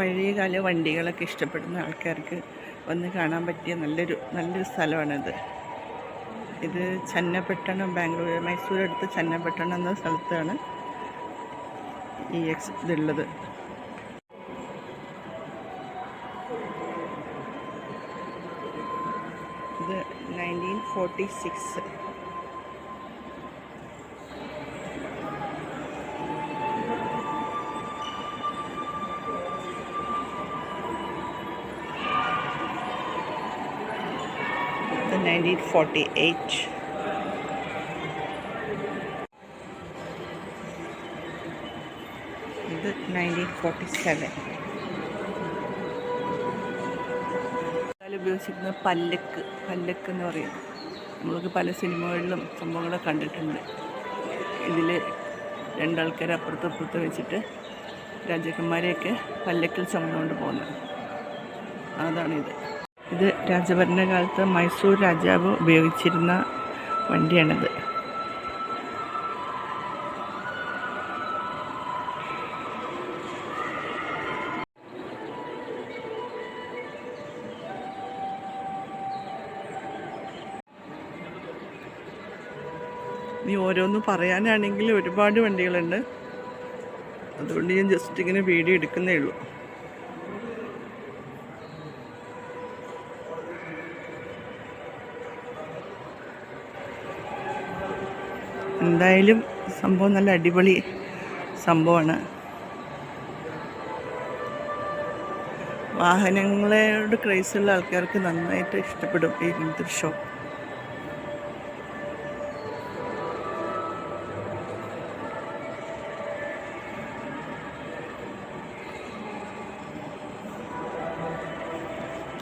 പഴയകാല വണ്ടികളൊക്കെ ഇഷ്ടപ്പെടുന്ന ആൾക്കാർക്ക് വന്ന് കാണാൻ പറ്റിയ നല്ലൊരു നല്ലൊരു സ്ഥലമാണിത്. ഇത് ചന്നപട്ടണം ബാംഗ്ലൂർ മൈസൂർ അടുത്ത് ചന്നപട്ടണം എന്ന സ്ഥലത്താണ് ഈ എക്സ് ഇതുള്ളത്. ഇത് നയന്റീൻ ഫോർട്ടി സിക്സ് ഇത് നയന്റീൻ ഫോർട്ടി എയ്റ്റ് ഇത് ഉപയോഗിച്ചിരുന്ന പല്ലക്ക് പല്ലക്ക് എന്ന് പറയും. നമ്മൾക്ക് പല സിനിമകളിലും സംഭവങ്ങളൊക്കെ കണ്ടിട്ടുണ്ട്. ഇതിൽ അപ്പുറത്ത് അപ്പുറത്ത് വെച്ചിട്ട് രാജാക്കന്മാരെയൊക്കെ പല്ലക്കിൽ ചുമന്നുകൊണ്ട് പോകുന്നത്. അതാണിത്. ഇത് രാജഭരണകാലത്ത് മൈസൂർ രാജാവ് ഉപയോഗിച്ചിരുന്ന വണ്ടിയാണിത്. ഇനി ഓരോന്ന് പറയാനാണെങ്കിൽ ഒരുപാട് വണ്ടികളുണ്ട്. അതുകൊണ്ട് ഞാൻ ജസ്റ്റ് ഇങ്ങനെ വീഡിയോ എടുക്കുന്നേ ഉള്ളൂ. എന്തായാലും സംഭവം നല്ല അടിപൊളി സംഭവമാണ്. വാഹനങ്ങളോട് ക്രൈസുള്ള ആൾക്കാർക്ക് നന്നായിട്ട് ഇഷ്ടപ്പെടും ഈ ഇങ്ങനത്തെ ഷോപ്പ്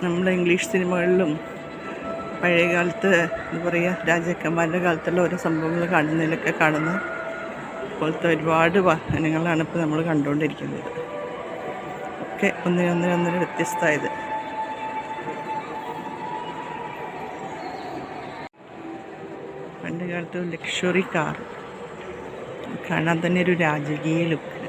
നമ്മൾ ഇംഗ്ലീഷ് സിനിമകളിലും പഴയ കാലത്ത് എന്താ പറയുക രാജാക്കന്മാരുടെ കാലത്തുള്ള ഓരോ സംഭവങ്ങൾ കാണുന്നതിലൊക്കെ കാണുന്ന പോലത്തെ ഒരുപാട് വാഹനങ്ങളാണ് ഇപ്പോൾ നമ്മൾ കണ്ടുകൊണ്ടിരിക്കുന്നത്. ഒക്കെ ഒന്നിനൊന്നിനൊന്നിന് വ്യത്യസ്തമായത്. പണ്ട് കാലത്ത് ലക്ഷറി കാർ കാണാൻ തന്നെ ഒരു രാജകീയ ലുക്ക്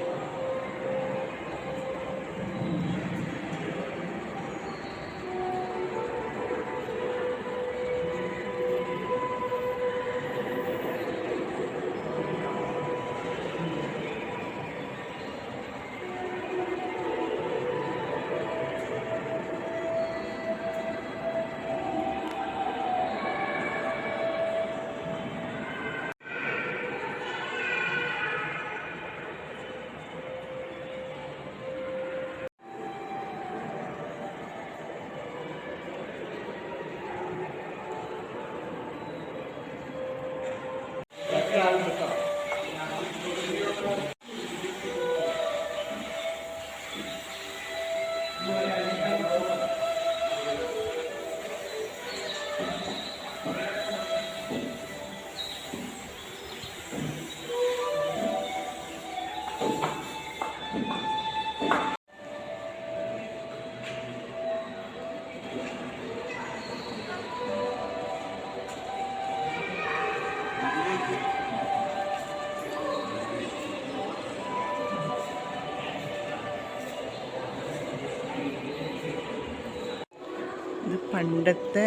പണ്ടത്തെ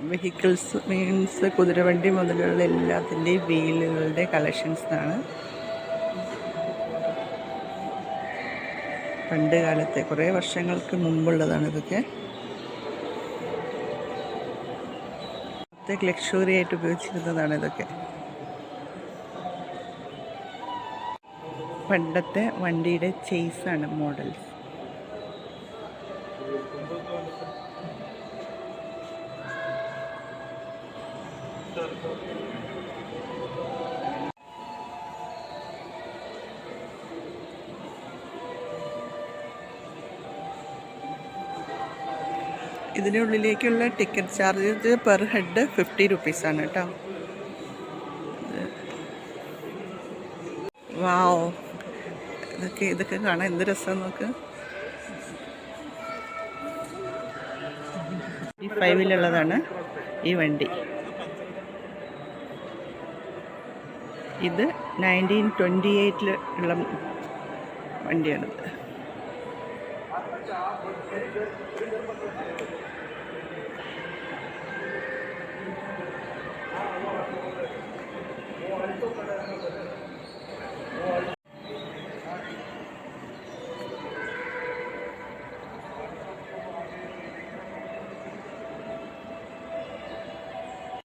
വെഹിക്കിൾസ് മീൻസ് കുതിരവണ്ടി മുതലുള്ള എല്ലാത്തിന്റെയും വീലുകളുടെ കളക്ഷൻസാണ് പണ്ട് കാലത്തെ കുറേ വർഷങ്ങൾക്ക് മുമ്പുള്ളതാണ് ഇതൊക്കെ. ലക്ഷറി ആയിട്ട് ഉപയോഗിച്ചിരുന്നതാണ് ഇതൊക്കെ. പണ്ടത്തെ വണ്ടിയുടെ ചേസാണ് models ഇതിനുള്ളിലേക്കുള്ള ticket charge per head fifty റുപ്പീസാണ് കേട്ടോ. വാവ് ഇതൊക്കെ ഇതൊക്കെ കാണാൻ എന്ത് രസം നോക്ക് ഈ ഫൈവിലുള്ളതാണ് ഈ വണ്ടി. ഇത് നയന്റീൻ ട്വന്റി എയ്റ്റിൽ ഉള്ള വണ്ടിയാണിത്.